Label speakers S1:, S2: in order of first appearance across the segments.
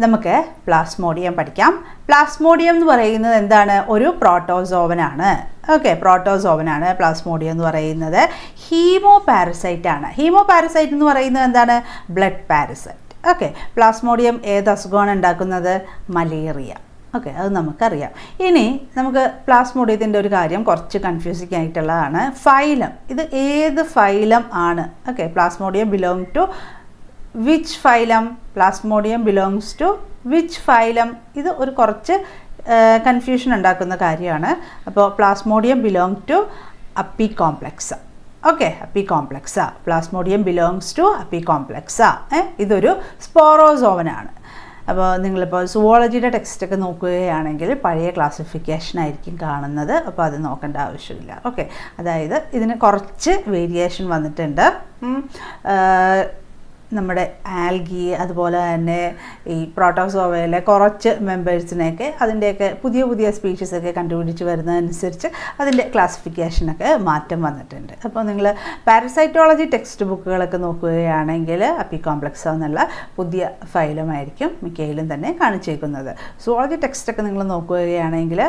S1: നമുക്ക് പ്ലാസ്മോഡിയം പഠിക്കാം. പ്ലാസ്മോഡിയം എന്ന് പറയുന്നത് എന്താണ്? ഒരു പ്രോട്ടോസോവനാണ് ഓക്കെ പ്രോട്ടോസോവനാണ് പ്ലാസ്മോഡിയം എന്ന് പറയുന്നത്. ഹീമോ പാരസൈറ്റ് ആണ്. ഹീമോ പാരസൈറ്റ് എന്ന് പറയുന്നത് എന്താണ്? ബ്ലഡ് പാരസൈറ്റ് ഓക്കെ പ്ലാസ്മോഡിയം ഏത് അസുഖമാണ് ഉണ്ടാക്കുന്നത്? മലേറിയ ഓക്കെ അത് നമുക്കറിയാം. ഇനി നമുക്ക് പ്ലാസ്മോഡിയത്തിന്റെ ഒരു കാര്യം കുറച്ച് കൺഫ്യൂസിങ് ആയിട്ടുള്ളതാണ്. ഫൈലം ഇത് ഏത് ഫൈലം ആണ്? Okay plasmodium belong to which phylum plasmodium belongs to which phylum ഇത് ഒരു കുറച്ച് കൺഫ്യൂഷൻ ഉണ്ടാക്കുന്ന കാര്യമാണ്. അപ്പോൾ plasmodium belong to apicomplex okay apicomplex plasmodium belongs to apicomplexa ഇതൊരു സ്പോറോസോവനാണ്. അപ്പോൾ നിങ്ങളിപ്പോൾ സുവോളജിയുടെ ടെക്സ്റ്റൊക്കെ നോക്കുകയാണെങ്കിൽ പഴയ ക്ലാസിഫിക്കേഷൻ ആയിരിക്കും കാണുന്നത്. അപ്പോൾ അത് നോക്കേണ്ട ആവശ്യമില്ല. ഓക്കെ അതായത് ഇതിന് കുറച്ച് വേരിയേഷൻ വന്നിട്ടുണ്ട്. നമ്മുടെ ആൽഗി അതുപോലെ തന്നെ ഈ പ്രോട്ടോസോവയിലെ കുറച്ച് മെമ്പേഴ്സിനെയൊക്കെ അതിന്റെയൊക്കെ പുതിയ പുതിയ സ്പീഷീസൊക്കെ കണ്ടുപിടിച്ച് വരുന്നതനുസരിച്ച് അതിന്റെ ക്ലാസിഫിക്കേഷനൊക്കെ മാറ്റം വന്നിട്ടുണ്ട്. അപ്പോൾ നിങ്ങൾ പാരസൈറ്റോളജി ടെക്സ്റ്റ് ബുക്കുകളൊക്കെ നോക്കുകയാണെങ്കിൽ അപ്പി കോംപ്ലക്സ് എന്നുള്ള പുതിയ ഫയലുമായിരിക്കും മിക്കയിലും തന്നെ കാണിച്ചേക്കുന്നത്. സുവോളജി ടെക്സ്റ്റൊക്കെ നിങ്ങൾ നോക്കുകയാണെങ്കിൽ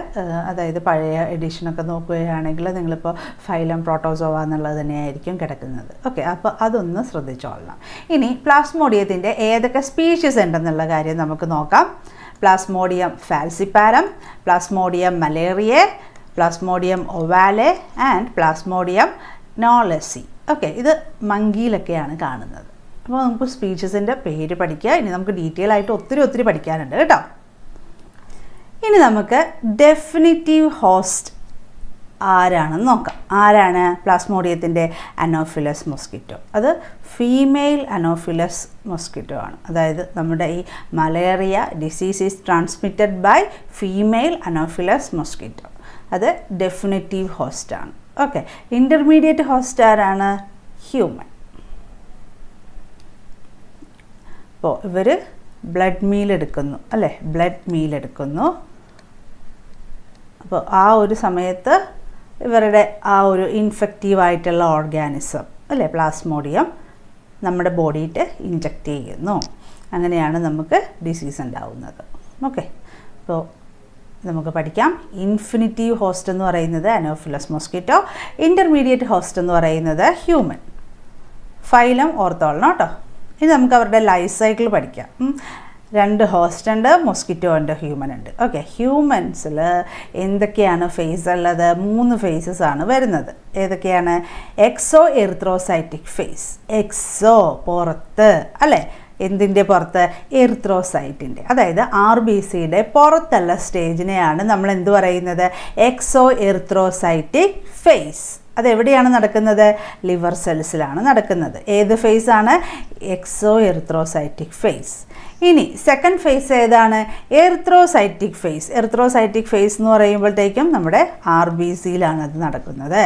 S1: അതായത് പഴയ എഡിഷനൊക്കെ നോക്കുകയാണെങ്കിൽ നിങ്ങളിപ്പോൾ ഫൈലം പ്രോട്ടോസോവ എന്നുള്ളത് തന്നെയായിരിക്കും കിടക്കുന്നത്. ഓക്കെ അപ്പോൾ അതൊന്ന് ശ്രദ്ധിച്ചോളണം. ഇനി പ്ലാസ്മോഡിയത്തിന്റെ ഏതൊക്കെ സ്പീഷീസ് ഉണ്ടെന്നുള്ള കാര്യം നമുക്ക് നോക്കാം. Plasmodium falciparum plasmodium malariae plasmodium ovale and plasmodium knowlesi. Okay ഇത് മങ്കിയിലൊക്കെയാണ് കാണുന്നത്. അപ്പോൾ നമുക്ക് സ്പീഷീസിന്റെ പേര് പഠിക്കുക ഇനി നമുക്ക് ഡീറ്റെയിൽ ആയിട്ട് ഒത്തിരി ഒത്തിരി പഠിക്കാനുണ്ട് കേട്ടോ. ഇനി നമുക്ക് ഡെഫിനിറ്റീവ് ഹോസ്റ്റ് ആരാണെന്ന് നോക്കാം. ആരാണ് പ്ലാസ്മോഡിയത്തിന്റെ അനോഫിലസ് മൊസ്കിറ്റോ? അത് ഫീമെയിൽ അനോഫിലസ് മൊസ്കിറ്റോ ആണ്. അതായത് നമ്മുടെ ഈ malaria disease is transmitted by female anopheles mosquito. അത് ഡെഫിനിറ്റീവ് ഹോസ്റ്റാണ് ഓക്കെ. ഇന്റർമീഡിയറ്റ് ഹോസ്റ്റ് ആരാണ്? ഹ്യൂമൻ. അപ്പോൾ ഇവർ ബ്ലഡ് മീൽ എടുക്കുന്നു. അല്ലേ? ബ്ലഡ് മീൽ എടുക്കുന്നു. അപ്പോൾ ആ ഒരു സമയത്ത് ഇവരുടെ ആ ഒരു ഇൻഫെക്റ്റീവ് ആയിട്ടുള്ള ഓർഗാനിസം അല്ലേ? പ്ലാസ്മോഡിയം നമ്മുടെ ബോഡിയിട്ട് ഇൻജക്റ്റ് ചെയ്യുന്നു. അങ്ങനെയാണ് നമുക്ക് ഡിസീസ് ഉണ്ടാവുന്നത്. ഓക്കെ അപ്പോൾ നമുക്ക് പഠിക്കാം. ഇൻഫിനിറ്റീവ് ഹോസ്റ്റ് എന്ന് പറയുന്നത് അനോഫിലസ് മോസ്കിറ്റോ ഇന്റർമീഡിയറ്റ് ഹോസ്റ്റ് എന്ന് പറയുന്നത് ഹ്യൂമൻ ഫൈലം ഓർത്തോളണം കേട്ടോ ഇനി നമുക്ക് അവരുടെ ലൈഫ് സൈക്കിൾ പഠിക്കാം. രണ്ട് ഹോസ്റ്റ് ഉണ്ട് മൊസ്കിറ്റോ ഉണ്ട് ഹ്യൂമൻ ഉണ്ട്. ഓക്കെ ഹ്യൂമൻസിൽ എന്തൊക്കെയാണ് ഫേസ് ഉള്ളത്? മൂന്ന് ഫേസസ് ആണ് വരുന്നത്. ഏതൊക്കെയാണ്? എക്സോ എറിത്രോസൈറ്റിക് ഫേസ് എക്സോ പുറത്ത് അല്ലേ? എന്തിന്റെ പുറത്ത്? എറിത്രോസൈറ്റിന്റെ അതായത് ആർ ബി സിയുടെ പുറത്തുള്ള സ്റ്റേജിനെയാണ് നമ്മൾ എന്ത് പറയുന്നത്? എക്സോ എറിത്രോസൈറ്റിക് ഫേസ് അതെവിടെയാണ് നടക്കുന്നത്? ലിവർ സെൽസിലാണ് നടക്കുന്നത്. ഏത് ഫേസ് ആണ് എക്സോ എർത്രോസൈറ്റിക് ഫേസ്. ഇനി സെക്കൻഡ് ഫേസ് ഏതാണ്? Erythrocytic phase. എർത്രോസൈറ്റിക് ഫേസ് എന്ന് പറയുമ്പോഴത്തേക്കും നമ്മുടെ ആർ ബി സിയിലാണ് അത് നടക്കുന്നത്.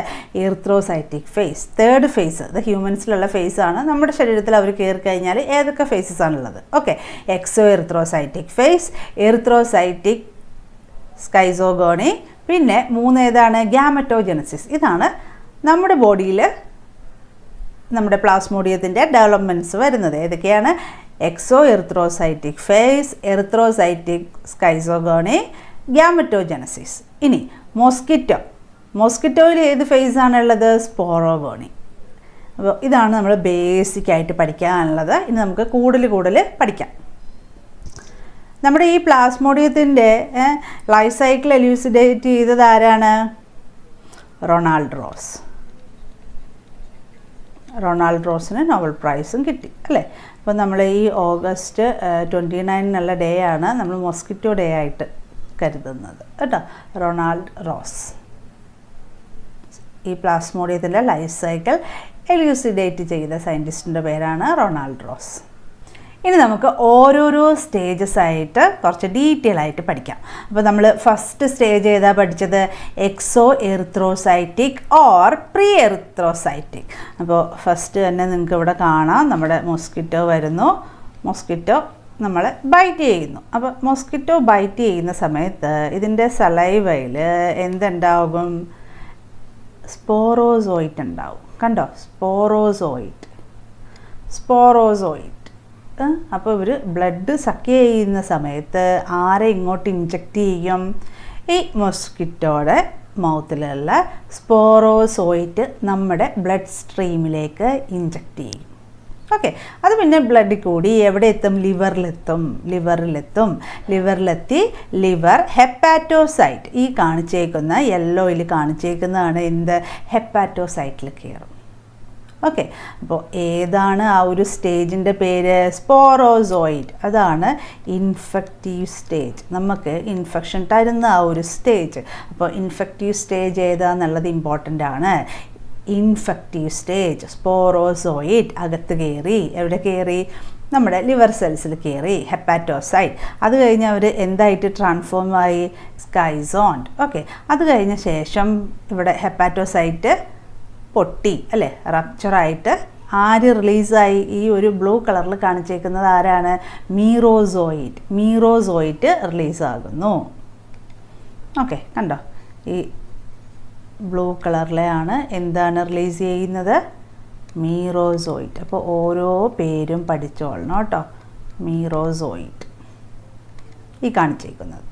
S1: Erythrocytic face. തേർഡ് ഫേസ് അത് ഹ്യൂമൻസിലുള്ള ഫേസ് ആണ്. നമ്മുടെ ശരീരത്തിൽ അവർ കയറി കഴിഞ്ഞാൽ ഏതൊക്കെ ഫേസസ് ആണുള്ളത്? Okay exo erythrocytic phase erythrocytic schizogony പിന്നെ മൂന്ന് ഏതാണ്? ഗ്യാമറ്റോജനസിസ് ഇതാണ് നമ്മുടെ ബോഡിയിൽ നമ്മുടെ പ്ലാസ്മോഡിയത്തിന്റെ ഡെവലപ്മെന്റ്സ് വരുന്നത് ഏതൊക്കെയാണ്? Exo erythrocytic phase erythrocytic schizogony gametogenesis ഇനി മോസ്കിറ്റോ മോസ്കിറ്റോയിൽ ഏത് ഫേസ് ആണുള്ളത് സ്പോറോഗോണി അപ്പോൾ ഇതാണ് നമ്മൾ ബേസിക്കായിട്ട് പഠിക്കാനുള്ളത്. ഇനി നമുക്ക് കൂടുതൽ കൂടുതൽ പഠിക്കാം. നമ്മുടെ ഈ പ്ലാസ്മോഡിയത്തിന്റെ ലൈഫ് സൈക്കിൾ എലൂസിഡേറ്റ് ചെയ്തത് ആരാണ്? Ronald Ross. റൊണാൾഡ് റോസിന് നോബൽ പ്രൈസും കിട്ടി അല്ലേ? അപ്പോൾ നമ്മൾ ഈ ഓഗസ്റ്റ് ട്വന്റി നയൻ എന്നുള്ള ഡേ ആണ് നമ്മൾ മോസ്കിറ്റോ ഡേ ആയിട്ട് കരുതുന്നത് കേട്ടോ? Ronald Ross. ഈ പ്ലാസ്മോഡിയത്തിന്റെ ലൈഫ് സൈക്കിൾ എലൂസിഡേറ്റ് ചെയ്ത സയന്റിസ്റ്റിന്റെ പേരാണ് റൊണാൾഡ് റോസ്. ഇനി നമുക്ക് ഓരോരോ സ്റ്റേജസ് ആയിട്ട് കുറച്ച് ഡീറ്റെയിൽ ആയിട്ട് പഠിക്കാം. അപ്പോൾ നമ്മൾ ഫസ്റ്റ് സ്റ്റേജ് ഏതാ പഠിച്ചത്? Exo erythrocytic or pre erythrocytic അപ്പോൾ ഫസ്റ്റ് തന്നെ നിങ്ങൾക്ക് ഇവിടെ കാണാം. നമ്മുടെ മോസ്കിറ്റോ വരുന്നു. മോസ്കിറ്റോ നമ്മളെ ബൈറ്റ് ചെയ്യുന്നു. അപ്പോൾ മോസ്കിറ്റോ ബൈറ്റ് ചെയ്യുന്ന സമയത്ത് ഇതിന്റെ സലൈവയിൽ എന്തുണ്ടാകും? സ്പോറോസോയിറ്റ് ഉണ്ടാവും. കണ്ടോ? സ്പോറോസോയിറ്റ് സ്പോറോസോയിറ്റ് അപ്പോൾ ഇവർ ബ്ലഡ് സക്ക് ചെയ്യുന്ന സമയത്ത് ആരെ ഇങ്ങോട്ട് ഇഞ്ചക്റ്റ് ചെയ്യും? ഈ മൊസ്കിറ്റോടെ മൗത്തിലുള്ള സ്പോറോസോയിറ്റ് നമ്മുടെ ബ്ലഡ് സ്ട്രീമിലേക്ക് ഇഞ്ചക്റ്റ് ചെയ്യും. ഓക്കെ അത് പിന്നെ ബ്ലഡിൽ കൂടി എവിടെ എത്തും ലിവറിലെത്തും ലിവറിലെത്തും ലിവറിലെത്തി ലിവർ ഹെപ്പാറ്റോസൈറ്റ് ഈ കാണിച്ചേക്കുന്ന യെല്ലോയിൽ കാണിച്ചേക്കുന്നതാണ് എന്ത്? ഹെപ്പാറ്റോസൈറ്റിൽ കയറും ഓക്കെ അപ്പോൾ ഏതാണ് ആ ഒരു സ്റ്റേജിന്റെ പേര്? സ്പോറോസോയിഡ് അതാണ് ഇൻഫെക്റ്റീവ് സ്റ്റേജ്. നമുക്ക് ഇൻഫെക്ഷൻ തരുന്ന ആ ഒരു സ്റ്റേജ്. അപ്പോൾ ഇൻഫെക്റ്റീവ് സ്റ്റേജ് ഏതാന്നുള്ളത് ഇമ്പോർട്ടന്റ് ആണ്. Infective stage. സ്പോറോസോയിഡ് അകത്ത് കയറി എവിടെ കയറി നമ്മുടെ ലിവർ സെൽസിൽ കയറി ഹെപ്പാറ്റോസൈഡ് അത് കഴിഞ്ഞ് അവർ എന്തായിട്ട് ട്രാൻസ്ഫോം ആയി? സ്കൈസോണ്ട്. ഓക്കെ അത് കഴിഞ്ഞ ശേഷം ഇവിടെ ഹെപ്പാറ്റോസൈറ്റ് പൊട്ടി അല്ലേ? റപ്ചറായിട്ട് ആര് റിലീസായി? ഈ ഒരു ബ്ലൂ കളറിൽ കാണിച്ചേക്കുന്നത് ആരാണ്? മീറോസോയിറ്റ് മീറോസോയിറ്റ് റിലീസാകുന്നു. ഓക്കെ കണ്ടോ? ഈ ബ്ലൂ കളറിലെയാണ് എന്താണ് റിലീസ് ചെയ്യുന്നത്? മീറോസോയിറ്റ് അപ്പോൾ ഓരോ പേരും പഠിച്ചോളണം കേട്ടോ. മീറോസോയിറ്റ് ഈ കാണിച്ചേക്കുന്നത്.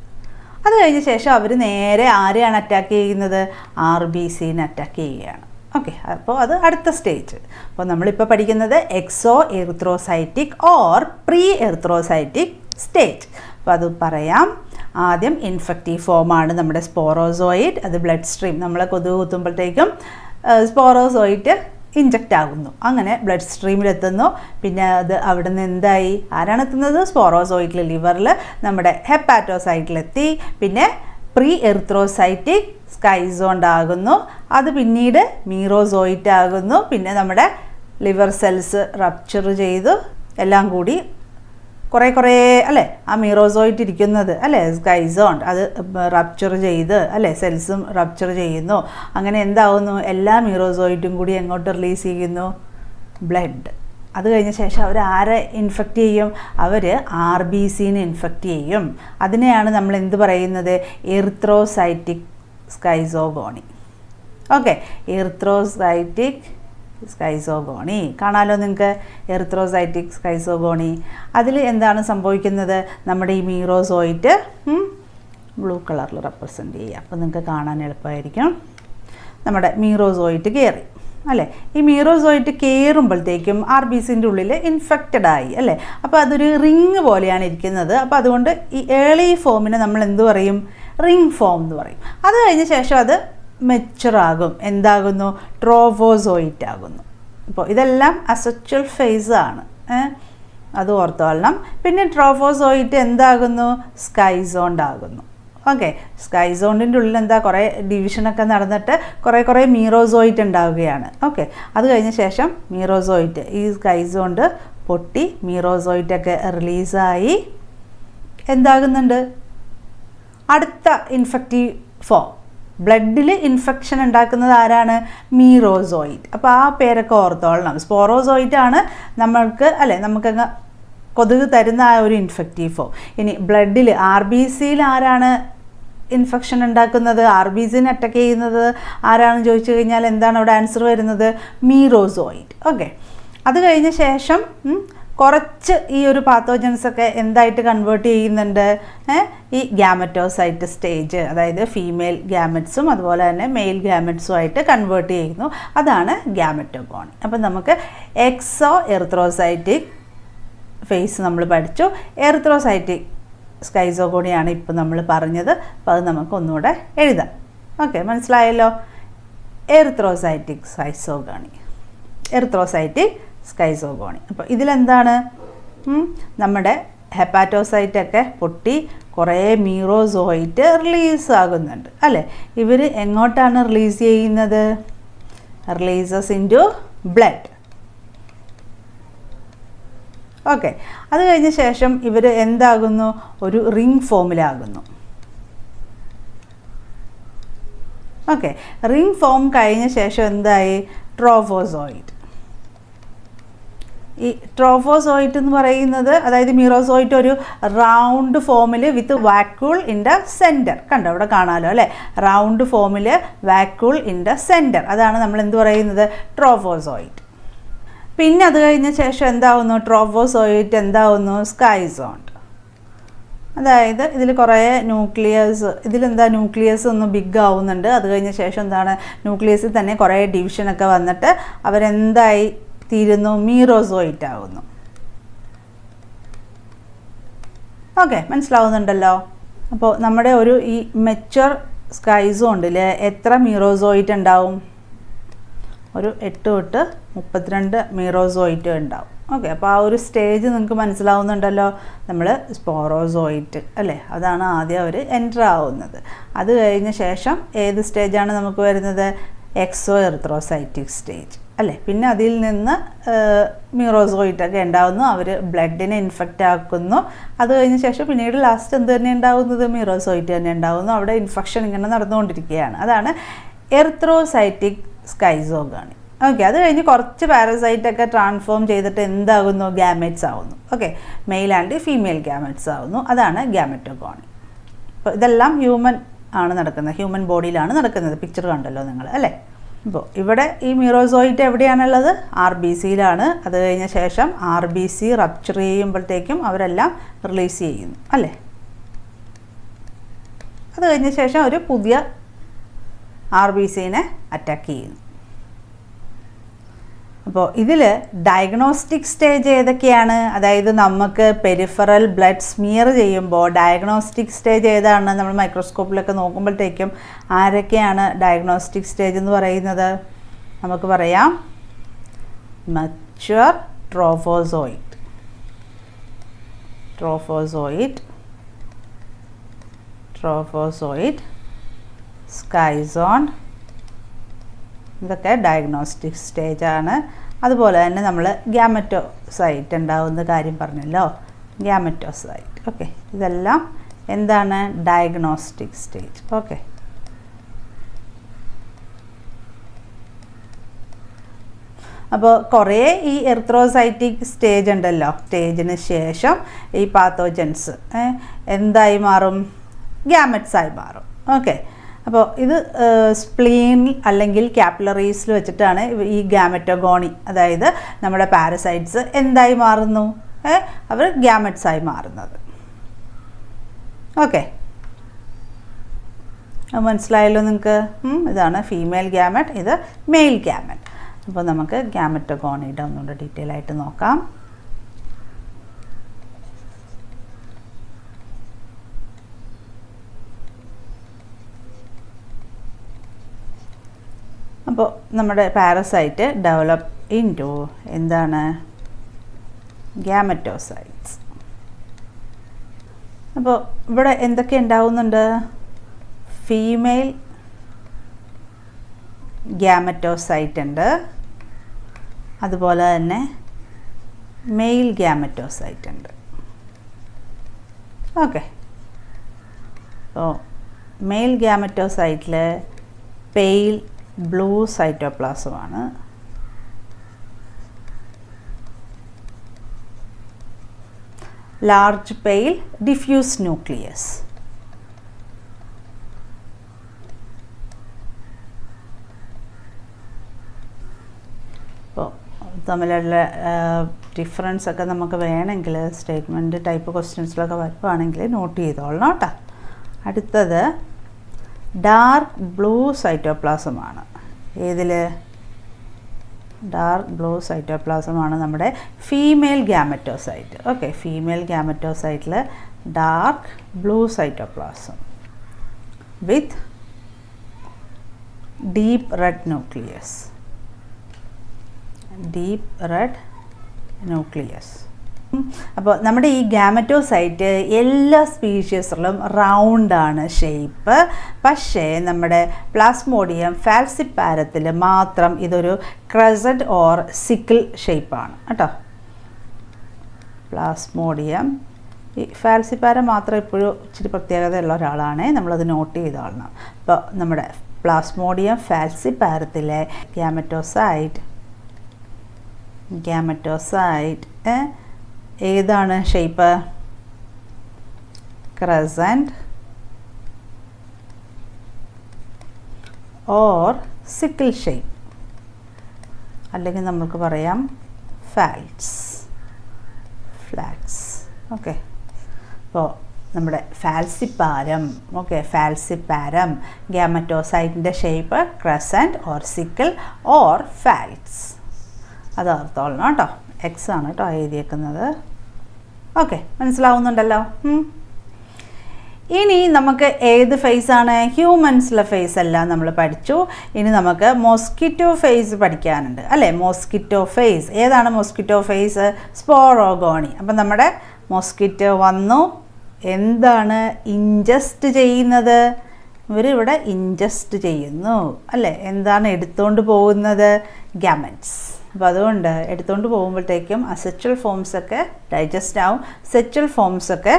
S1: അത് കഴിഞ്ഞ ശേഷം അവർ നേരെ ആരെയാണ് അറ്റാക്ക് ചെയ്യുന്നത്? ആർ ബി സിനെ അറ്റാക്ക് ചെയ്യുകയാണ്. ഓക്കെ അപ്പോൾ അത് അടുത്ത സ്റ്റേജ് അപ്പോൾ നമ്മളിപ്പോൾ പഠിക്കുന്നത് exo erythrocytic or pre erythrocytic stage അപ്പോൾ അത് പറയാം. ആദ്യം ഇൻഫെക്റ്റീവ് ഫോമാണ് നമ്മുടെ സ്പോറോസോയിഡ് അത് ബ്ലഡ് സ്ട്രീം നമ്മളെ കൊതുക് കുത്തുമ്പോഴത്തേക്കും സ്പോറോസോയിറ്റ് ഇഞ്ചക്റ്റ് ആകുന്നു. അങ്ങനെ ബ്ലഡ് സ്ട്രീമിലെത്തുന്നു പിന്നെ അത് അവിടെ നിന്ന് എന്തായി? ആരാണ് എത്തുന്നത്? സ്പോറോസോയിറ്റിൽ ലിവറിൽ നമ്മുടെ ഹെപ്പാറ്റോസൈറ്റിലെത്തി പിന്നെ പ്രീ എറിത്രോസൈറ്റിക് സ്കൈസോണ്ട് ആകുന്നു അത് പിന്നീട് മീറോസോയിറ്റ് ആകുന്നു പിന്നെ നമ്മുടെ ലിവർ സെൽസ് റപ്ചർ ചെയ്തു. എല്ലാം കൂടി കുറേ കുറേ അല്ലേ ആ മീറോസോയിറ്റ് ഇരിക്കുന്നത് അല്ലേ സ്കൈസോൺ. അത് റപ്ചർ ചെയ്ത് അല്ലേ സെൽസും റപ്ചർ ചെയ്യുന്നു. അങ്ങനെ എന്താവുന്നു? എല്ലാ മീറോസോയിറ്റും കൂടി എങ്ങോട്ട് റിലീസ് ചെയ്യുന്നു? ബ്ലഡ്. അത് കഴിഞ്ഞ ശേഷം അവർ ആരെ ഇൻഫെക്റ്റ് ചെയ്യും? അവർ ആർ ബി സിനെ ഇൻഫെക്റ്റ് ചെയ്യും. അതിനെയാണ് നമ്മൾ എന്ത് പറയുന്നത്? Erythrocytic schizogony okay erythrocytic schizogony കാണാലോ നിങ്ങൾക്ക്? എർത്രോസൈറ്റിക് സ്കൈസോഗോണി അതിൽ എന്താണ് സംഭവിക്കുന്നത്? നമ്മുടെ ഈ മീറോസോയിറ്റ് ബ്ലൂ കളറിൽ റെപ്രസെന്റ് ചെയ്യുക. അപ്പോൾ നിങ്ങൾക്ക് കാണാൻ എളുപ്പമായിരിക്കും നമ്മുടെ മീറോസോയിറ്റ് കയറി അല്ലേ? ഈ മീറോസോയിറ്റ് കയറുമ്പോഴത്തേക്കും ആർ ബി സിന്റെ ഉള്ളിൽ ഇൻഫെക്റ്റഡ് ആയി അല്ലേ? അപ്പോൾ അതൊരു റിങ് പോലെയാണ് ഇരിക്കുന്നത്. അപ്പോൾ അതുകൊണ്ട് ഈ ഏളി ഫോമിനെ നമ്മൾ എന്തു പറയും? റിംഗ് ഫോം എന്ന് പറയും. അത് കഴിഞ്ഞ ശേഷം അത് മെച്ചുറാകും എന്താകുന്നു? ട്രോവോസോയിറ്റ് ആകുന്നു. അപ്പോൾ ഇതെല്ലാം അസച്വൽ ഫേസ് ആണ്. അത് ഓർത്തോളണം പിന്നെ ട്രോഫോസോയിറ്റ് എന്താകുന്നു? സ്കൈസോണ്ട് ആകുന്നു. ഓക്കെ. സ്കൈസോണ്ടിന്റെ ഉള്ളിൽ എന്താ? കുറേ ഡിവിഷനൊക്കെ നടന്നിട്ട് കുറേ കുറേ മീറോസോയിറ്റ് ഉണ്ടാവുകയാണ്. ഓക്കെ. അത് കഴിഞ്ഞ ശേഷം മീറോസോയിറ്റ് ഈ സ്കൈസോണ്ട് പൊട്ടി മീറോസോയിറ്റൊക്കെ റിലീസായി എന്താകുന്നുണ്ട്? അടുത്ത ഇൻഫെക്റ്റീവ് ഫോം. ബ്ലഡിൽ ഇൻഫെക്ഷൻ ഉണ്ടാക്കുന്നത് ആരാണ്? മീറോസോയിറ്റ്. അപ്പോൾ ആ പേരൊക്കെ ഓർത്തോളണം. സ്പോറോസോയിറ്റ് ആണ് നമ്മൾക്ക് അല്ലേ നമുക്കങ്ങ് കൊതുക് തരുന്ന ആ ഒരു ഇൻഫെക്റ്റീവ് ഫോം. ഇനി ബ്ലഡിൽ ആർ ബി സിയിൽ ആരാണ് ഇൻഫെക്ഷൻ ഉണ്ടാക്കുന്നത്? ആർ ബി സിനെ അറ്റാക്ക് ചെയ്യുന്നത് ആരാണെന്ന് ചോദിച്ചു കഴിഞ്ഞാൽ എന്താണ് അവിടെ ആൻസർ വരുന്നത്? മീറോസോയിറ്റ്. ഓക്കെ. അത് കഴിഞ്ഞ ശേഷം കുറച്ച് ഈ ഒരു പാത്തോജൻസ് ഒക്കെ എന്തായിട്ട് കൺവേർട്ട് ചെയ്യുന്നുണ്ട് ഈ ഗ്യാമറ്റോസൈറ്റ് സ്റ്റേജ് അതായത് ഫീമെയിൽ ഗ്യാമറ്റ്സും അതുപോലെ തന്നെ മെയിൽ ഗ്യാമറ്റ്സും ആയിട്ട് കൺവേർട്ട് ചെയ്യുന്നു. അതാണ് ഗ്യാമറ്റോകോൺ അപ്പം നമുക്ക് എക്സോ എർത്രോസൈറ്റിക് ഫേസ് നമ്മൾ പഠിച്ചു എർത്രോസൈറ്റിക് സ്കൈസോകോണിയാണ് ഇപ്പോൾ നമ്മൾ പറഞ്ഞത്. അപ്പോൾ അത് നമുക്ക് ഒന്നുകൂടെ എഴുതാം. ഓക്കെ മനസ്സിലായല്ലോ? Erythrocytic schizogony erythrocytic schizogony. അപ്പോൾ ഇതിലെന്താണ്? നമ്മുടെ ഹെപ്പാറ്റോസൈറ്റൊക്കെ പൊട്ടി കുറേ മീറോസോയിറ്റ് റിലീസ് ആകുന്നുണ്ട് അല്ലേ? ഇവർ എങ്ങോട്ടാണ് റിലീസ് ചെയ്യുന്നത്? Releases into blood. ഓക്കെ. അത് കഴിഞ്ഞ ശേഷം ഇവർ എന്താകുന്നു? ഒരു റിംഗ് ഫോമിലാകുന്നു. ഓക്കെ. റിംഗ് ഫോം കഴിഞ്ഞ ശേഷം എന്തായി? ട്രോഫോസോയിഡ്. ഈ ട്രോഫോസോയിറ്റ് എന്ന് പറയുന്നത് അതായത് മീറോസോയിറ്റ് ഒരു റൗണ്ട് ഫോമിൽ with vacuole in the centre കണ്ടോ അവിടെ കാണാമല്ലോ അല്ലേ? റൗണ്ട് ഫോമിൽ വാക്യൂൾ ഇൻ ദ സെന്റർ അതാണ് നമ്മൾ എന്ത് പറയുന്നത്? ട്രോഫോസോയിറ്റ്. പിന്നെ അത് കഴിഞ്ഞ ശേഷം എന്താവുന്നു? ട്രോഫോസോയിറ്റ് എന്താവുന്നു? സ്കൈസോണ്ട് അതായത് ഇതിൽ കുറേ ന്യൂക്ലിയസ് ഇതിലെന്താ ന്യൂക്ലിയസ് ഒന്ന് ബിഗ് ആവുന്നുണ്ട്. അത് കഴിഞ്ഞ ശേഷം എന്താണ്? ന്യൂക്ലിയസിൽ തന്നെ കുറേ ഡിവിഷനൊക്കെ വന്നിട്ട് അവരെന്തായി തീരുന്നു മീറോസോയിറ്റ് ആകുന്നു ഓക്കെ മനസ്സിലാവുന്നുണ്ടല്ലോ? അപ്പോൾ നമ്മുടെ ഒരു ഈ മെച്ചർ സ്കൈസോണ്ടിൽ എത്ര മീറോസോയിറ്റ് ഉണ്ടാവും? ഒരു എട്ട് തൊട്ട് മുപ്പത്തിരണ്ട് മീറോസോയിറ്റ് ഉണ്ടാവും. ഓക്കെ അപ്പോൾ ആ ഒരു സ്റ്റേജ് നിങ്ങൾക്ക് മനസ്സിലാവുന്നുണ്ടല്ലോ? നമ്മൾ സ്പോറോസോയിറ്റ് അല്ലേ? അതാണ് ആദ്യം അവർ എന്റർ ആവുന്നത്. അത് കഴിഞ്ഞ ശേഷം ഏത് സ്റ്റേജാണ് നമുക്ക് വരുന്നത്? എക്സോ എർത്രോസൈറ്റിക് സ്റ്റേജ് അല്ലേ? പിന്നെ അതിൽ നിന്ന് മീറോസോയിറ്റ് ഒക്കെ ഉണ്ടാവുന്നു. അവർ ബ്ലഡിനെ ഇൻഫെക്റ്റ് ആക്കുന്നു. അത് കഴിഞ്ഞ ശേഷം പിന്നീട് ലാസ്റ്റ് എന്ത് തന്നെ ഉണ്ടാവുന്നത്? മീറോസോയിറ്റ് തന്നെ ഉണ്ടാവുന്നു. അവിടെ ഇൻഫെക്ഷൻ ഇങ്ങനെ നടന്നുകൊണ്ടിരിക്കുകയാണ്. അതാണ് എർത്രോസൈറ്റിക് സ്കൈസോഗാണി. ഓക്കെ അത് കഴിഞ്ഞ് കുറച്ച് പാരസൈറ്റൊക്കെ ട്രാൻസ്ഫോം ചെയ്തിട്ട് എന്താകുന്നു? ഗ്യാമെറ്റ്സ് ആവുന്നു. Okay male and female gametes ആവുന്നു. അതാണ് ഗ്യാമറ്റോഗോണി അപ്പോൾ ഇതെല്ലാം ഹ്യൂമൻ ആണ് നടക്കുന്നത്. ഹ്യൂമൻ ബോഡിയിലാണ് നടക്കുന്നത്. പിക്ചർ കണ്ടല്ലോ നിങ്ങൾ അല്ലേ? ഇപ്പോൾ ഇവിടെ ഈ മീറോസോയിറ്റ് എവിടെയാണുള്ളത്? R B സിയിലാണ്. അത് കഴിഞ്ഞ ശേഷം ആർ ബി സി റപ്ചർ ചെയ്യുമ്പോഴത്തേക്കും അവരെല്ലാം റിലീസ് ചെയ്യുന്നു അല്ലേ? അത് കഴിഞ്ഞ ശേഷം ഒരു പുതിയ ആർ ബി സിനെ അറ്റാക്ക് ചെയ്യുന്നു. അപ്പോൾ ഇതിൽ ഡയഗ്നോസ്റ്റിക് സ്റ്റേജ് ഏതൊക്കെയാണ്? അതായത് നമുക്ക് പെരിഫറൽ ബ്ലഡ് സ്മിയർ ചെയ്യുമ്പോൾ ഡയഗ്നോസ്റ്റിക് സ്റ്റേജ് ഏതാണ് നമ്മൾ മൈക്രോസ്കോപ്പിലൊക്കെ നോക്കുമ്പോഴത്തേക്കും ആരൊക്കെയാണ് ഡയഗ്നോസ്റ്റിക് സ്റ്റേജ് എന്ന് പറയുന്നത്? നമുക്ക് പറയാം. Mature trophozoite trophozoite trophozoite schizont ഇതൊക്കെ ഡയഗ്നോസ്റ്റിക് സ്റ്റേജാണ് അതുപോലെ തന്നെ നമ്മൾ ഗ്യാമറ്റോസൈറ്റ് ഉണ്ടാവുന്ന കാര്യം പറഞ്ഞല്ലോ. ഗ്യാമറ്റോസൈറ്റ് ഓക്കെ ഇതെല്ലാം എന്താണ് ഡയഗ്നോസ്റ്റിക് സ്റ്റേജ് ഓക്കെ അപ്പോൾ കുറേ ഈ എർത്രോസൈറ്റിക് സ്റ്റേജ് ഉണ്ടല്ലോ. സ്റ്റേജിന് ശേഷം ഈ പാത്തോജൻസ് എന്തായി മാറും? ഗ്യാമറ്റ്സായി മാറും. ഓക്കെ അപ്പോൾ ഇത് സ്പ്ലീൻ അല്ലെങ്കിൽ ക്യാപ്പിലറീസിൽ വെച്ചിട്ടാണ് ഈ ഗാമറ്റോഗോണി. അതായത് നമ്മുടെ പാരസൈറ്റ്സ് എന്തായി മാറുന്നു? അവർ ഗ്യാമറ്റ്സ് ആയി മാറുന്നത്. ഓക്കെ. മനസ്സിലായല്ലോ നിങ്ങൾക്ക് ഇതാണ് ഫീമെയിൽ ഗ്യാമറ്റ് ഇത് മെയിൽ ഗ്യാമറ്റ് അപ്പോൾ നമുക്ക് ഗ്യാമറ്റോഗോണിയുടെ ഒന്നുകൂടെ ഡീറ്റെയിൽ ആയിട്ട് നോക്കാം. അപ്പോൾ നമ്മുടെ പാരസൈറ്റ് ഡെവലപ്പ് ഇൻ ടു എന്താണ്? ഗ്യാമറ്റോസൈറ്റ്സ് അപ്പോൾ ഇവിടെ എന്തൊക്കെ ഉണ്ടാവുന്നുണ്ട്? ഫീമെയിൽ ഗ്യാമറ്റോസൈറ്റ് ഉണ്ട്. അതുപോലെ തന്നെ മെയിൽ ഗ്യാമറ്റോസൈറ്റ് ഉണ്ട്. ഓക്കെ. അപ്പോൾ മെയിൽ ഗ്യാമറ്റോസൈറ്റിൽ pale blue സൈറ്റോപ്ലാസമാണ്. Large pale diffuse nucleus. തമ്മിലുള്ള ഡിഫറൻസ് ഒക്കെ നമുക്ക് വേണമെങ്കിൽ സ്റ്റേറ്റ്മെന്റ് ടൈപ്പ് ക്വസ്റ്റ്യൻസിലൊക്കെ വരുവാണെങ്കിൽ നോട്ട് ചെയ്തോളണം കേട്ടോ അടുത്തത് ഡാർക്ക് ബ്ലൂ സൈറ്റോപ്ലാസമാണ്. ഏതിൽ ഡാർക്ക് ബ്ലൂ സൈറ്റോപ്ലാസമാണ് നമ്മുടെ female gametocyte okay female ഗ്യാമറ്റോസൈറ്റിൽ dark blue cytoplasm with deep red nucleus. Deep red nucleus. അപ്പോൾ നമ്മുടെ ഈ ഗാമറ്റോസൈറ്റ് എല്ലാ സ്പീഷ്യസിലും റൗണ്ടാണ് ഷേപ്പ് പക്ഷേ നമ്മുടെ പ്ലാസ്മോഡിയം ഫാൽസിപ്പാരത്തിൽ മാത്രം ഇതൊരു ക്രസഡ് ഓർ സിക്കിൾ ഷേപ്പാണ് കേട്ടോ? പ്ലാസ്മോഡിയം ഈ ഫാൽസിപ്പാരം മാത്രം ഇപ്പോഴും ഇച്ചിരി പ്രത്യേകതയുള്ള ഒരാളാണ്. നമ്മളത് നോട്ട് ചെയ്തോളണം അപ്പോൾ നമ്മുടെ പ്ലാസ്മോഡിയം ഫാൽസിപ്പാരത്തിലെ ഗ്യാമറ്റോസൈറ്റ് ഗ്യാമറ്റോസൈറ്റ് ഏതാണ് shape crescent or sickle shape അല്ലെങ്കിൽ നമുക്ക് പറയാം ഫാൽസ് ഫ്ലാക്സ് ഓക്കെ അപ്പോൾ നമ്മുടെ falciparum okay falciparum ഗ്യാമറ്റോസൈറ്റിന്റെ shape crescent or sickle or falx അത് ഓർത്തോളണം കേട്ടോ. എക്സ് ആണ് കേട്ടോ എഴുതിയേക്കുന്നത്. ഓക്കെ മനസ്സിലാവുന്നുണ്ടല്ലോ. ഇനി നമുക്ക് ഏത് ഫേസ് ആണ്? ഹ്യൂമൻസിലെ ഫേസ് എല്ലാം നമ്മൾ പഠിച്ചു. ഇനി നമുക്ക് മോസ്കിറ്റോ ഫേസ് പഠിക്കാനുണ്ട്. അല്ലേ? മോസ്കിറ്റോ ഫേസ് ഏതാണ് മോസ്കിറ്റോ ഫേസ് സ്പോറോഗോണി അപ്പം നമ്മുടെ മോസ്കിറ്റോ വന്നു. എന്താണ് ഇൻജസ്റ്റ് ചെയ്യുന്നത്? ഇവരിവിടെ ഇൻജസ്റ്റ് ചെയ്യുന്നു. അല്ലേ? എന്താണ് എടുത്തുകൊണ്ട് പോകുന്നത്? ഗാമൻസ് അപ്പോൾ അതുകൊണ്ട് എടുത്തുകൊണ്ട് പോകുമ്പോഴത്തേക്കും അസെച്വൽ ഫോംസ് ഒക്കെ ഡൈജസ്റ്റ് ആവും. സെച്വൽ ഫോംസ് ഒക്കെ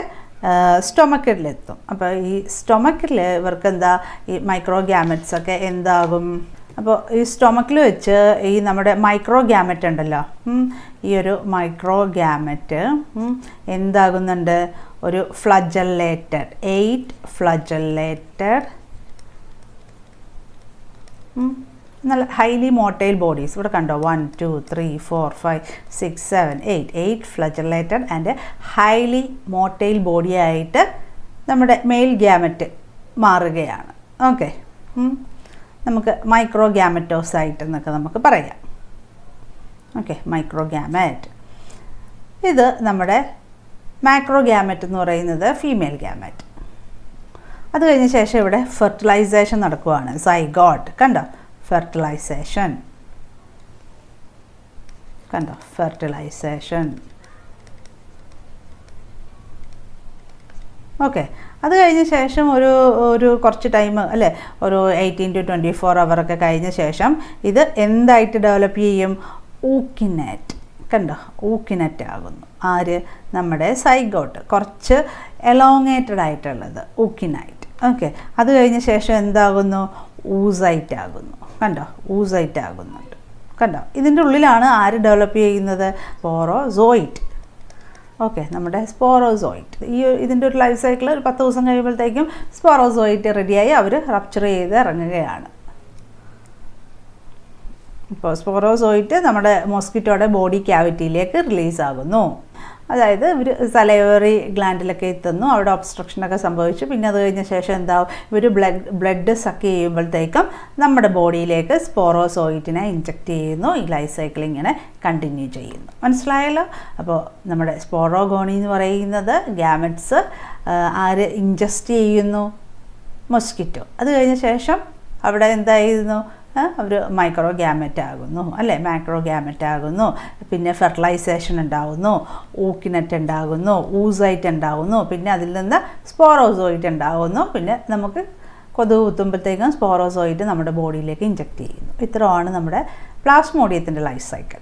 S1: സ്റ്റൊമക്കിലെത്തും അപ്പോൾ ഈ സ്റ്റൊമക്കിൽ ഇവർക്ക് എന്താ? ഈ മൈക്രോ ഗ്യാമറ്റ്സ് ഒക്കെ എന്താകും? അപ്പോൾ ഈ സ്റ്റൊമക്കിൽ വെച്ച് ഈ നമ്മുടെ മൈക്രോ ഗ്യാമറ്റ് ഉണ്ടല്ലോ ഈ ഒരു മൈക്രോ ഗ്യാമറ്റ് എന്താകുന്നുണ്ട്? ഒരു ഫ്ലജല്ലേറ്റഡ് എയ്റ്റ് ഫ്ലജല്ലേറ്റഡ് നല്ല ഹൈലി മോട്ടൈൽ ബോഡീസ് ഇവിടെ കണ്ടോ? One two three four five six seven eight eight flagellated and highly motile body ആയിട്ട് നമ്മുടെ മെയിൽ ഗ്യാമറ്റ് മാറുകയാണ്. ഓക്കെ നമുക്ക് മൈക്രോ ഗ്യാമറ്റോസൈറ്റ് എന്നൊക്കെ നമുക്ക് പറയാം. ഓക്കെ മൈക്രോ ഗ്യാമറ്റ് ഇത് നമ്മുടെ മാക്രോ ഗ്യാമറ്റ് എന്ന് പറയുന്നത് ഫീമെയിൽ ഗ്യാമറ്റ് അത് കഴിഞ്ഞ ശേഷം ഇവിടെ ഫെർട്ടിലൈസേഷൻ നടക്കുവാണ്. സൈഗോട്ട് കണ്ടോ? ഫെർട്ടിലൈസേഷൻ കണ്ടോ ഫെർട്ടിലൈസേഷൻ ഓക്കെ അത് കഴിഞ്ഞ ശേഷം ഒരു ഒരു കുറച്ച് ടൈം അല്ലേ? ഒരു എയ്റ്റീൻ ടു ട്വന്റി ഫോർ അവറൊക്കെ കഴിഞ്ഞ ശേഷം ഇത് എന്തായിട്ട് ഡെവലപ്പ് ചെയ്യും? ഊക്കിനെറ്റ്. കണ്ടോ ഊക്കിനെറ്റ് ആകുന്നു. ആര്? നമ്മുടെ സൈഗോട്ട് കുറച്ച് എലോങ്ങേറ്റഡ് ആയിട്ടുള്ളത് ഊക്കിനൈറ്റ് ഓക്കെ അത് കഴിഞ്ഞ ശേഷം എന്താകുന്നു? ഊസൈറ്റ് ആകുന്നു കണ്ടോ? ഊസൈറ്റ് ആകുന്നുണ്ട് കണ്ടോ? ഇതിന്റെ ഉള്ളിലാണ് ആര് ഡെവലപ്പ് ചെയ്യുന്നത്? പോറോസോയിറ്റ് ഓക്കെ നമ്മുടെ സ്പോറോസോയിറ്റ് ഈ ഇതിന്റെ ഒരു ലൈഫ് സൈക്കിൾ ഒരു പത്ത് ദിവസം കഴിയുമ്പോഴത്തേക്കും സ്പോറോസോയിറ്റ് റെഡിയായി അവർ റപ്ചർ ചെയ്ത് ഇറങ്ങുകയാണ്. ഇപ്പോൾ സ്പോറോസോയിറ്റ് നമ്മുടെ മോസ്കിറ്റോയുടെ ബോഡി ക്യാവിറ്റിയിലേക്ക് റിലീസ് ആകുന്നു. അതായത് ഇവർ സലൈവറി ഗ്ലാൻഡിലൊക്കെ എത്തുന്നു അവിടെ ഒബ്സ്ട്രക്ഷനൊക്കെ സംഭവിച്ചു. പിന്നെ അത് കഴിഞ്ഞ ശേഷം എന്താവും? ഇവർ ബ്ലഡ് ബ്ലഡ് സക്ക് ചെയ്യുമ്പോഴത്തേക്കും നമ്മുടെ ബോഡിയിലേക്ക് സ്പോറോസോയിറ്റിനെ ഇഞ്ചെക്റ്റ് ചെയ്യുന്നു. ഈ ലൈഫ് സൈക്കിൾ ഇങ്ങനെ കണ്ടിന്യൂ ചെയ്യുന്നു. മനസ്സിലായല്ലോ? അപ്പോൾ നമ്മുടെ സ്പോറോഗോണി എന്ന് പറയുന്നത് ഗ്യാമറ്റ്സ് ആര് ഇൻജസ്റ്റ് ചെയ്യുന്നു? മൊസ്കിറ്റോ അത് കഴിഞ്ഞ ശേഷം അവിടെ എന്തായിരുന്നു? അവർ മൈക്രോ ഗ്യാമറ്റ് ആകുന്നു അല്ലേ? മാക്രോ ഗ്യാമറ്റ് ആകുന്നു പിന്നെ ഫെർട്ടിലൈസേഷൻ ഉണ്ടാകുന്നു ഊക്കിനറ്റ് ഉണ്ടാകുന്നു ഊസൈറ്റ് ഉണ്ടാകുന്നു പിന്നെ അതിൽ നിന്ന് സ്പോറോസോയിറ്റ് ഉണ്ടാകുന്നു പിന്നെ നമുക്ക് കൊതുക് കുത്തുമ്പോഴത്തേക്കും സ്പോറോസോയിറ്റ് നമ്മുടെ ബോഡിയിലേക്ക് ഇൻജക്റ്റ് ചെയ്യുന്നു. ഇത്രയാണ് നമ്മുടെ പ്ലാസ്മോഡിയത്തിന്റെ ലൈഫ് സൈക്കിൾ